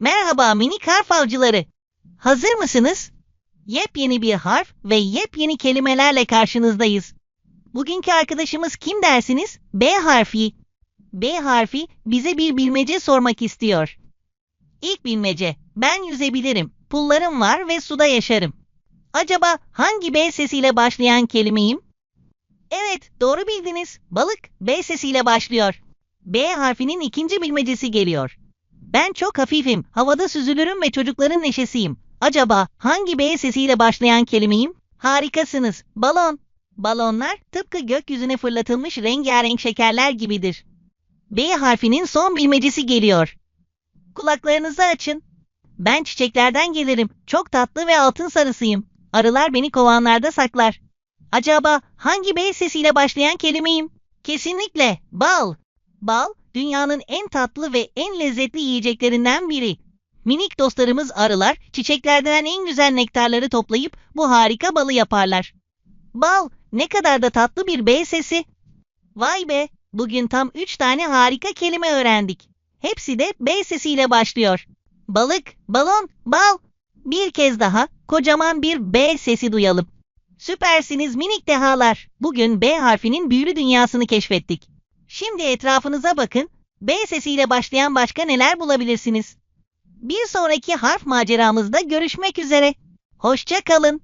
Merhaba minik harf avcıları. Hazır mısınız? Yepyeni bir harf ve yepyeni kelimelerle karşınızdayız. Bugünkü arkadaşımız kim dersiniz? B harfi. B harfi bize bir bilmece sormak istiyor. İlk bilmece. Ben yüzebilirim. Pullarım var ve suda yaşarım. Acaba hangi B sesiyle başlayan kelimeyim? Evet, doğru bildiniz. Balık B sesiyle başlıyor. B harfinin ikinci bilmecesi geliyor. Ben çok hafifim, havada süzülürüm ve çocukların neşesiyim. Acaba hangi B sesiyle başlayan kelimeyim? Harikasınız. Balon. Balonlar tıpkı gökyüzüne fırlatılmış rengarenk şekerler gibidir. B harfinin son bilmecesi geliyor. Kulaklarınızı açın. Ben çiçeklerden gelirim. Çok tatlı ve altın sarısıyım. Arılar beni kovanlarda saklar. Acaba hangi B sesiyle başlayan kelimeyim? Kesinlikle bal. Bal, dünyanın en tatlı ve en lezzetli yiyeceklerinden biri. Minik dostlarımız arılar, çiçeklerden en güzel nektarları toplayıp bu harika balı yaparlar. Bal, ne kadar da tatlı bir B sesi. Vay be, bugün tam 3 tane harika kelime öğrendik. Hepsi de B sesiyle başlıyor. Balık, balon, bal. Bir kez daha kocaman bir B sesi duyalım. Süpersiniz minik dehalar. Bugün B harfinin büyülü dünyasını keşfettik. Şimdi etrafınıza bakın. B sesiyle başlayan başka neler bulabilirsiniz? Bir sonraki harf maceramızda görüşmek üzere. Hoşça kalın.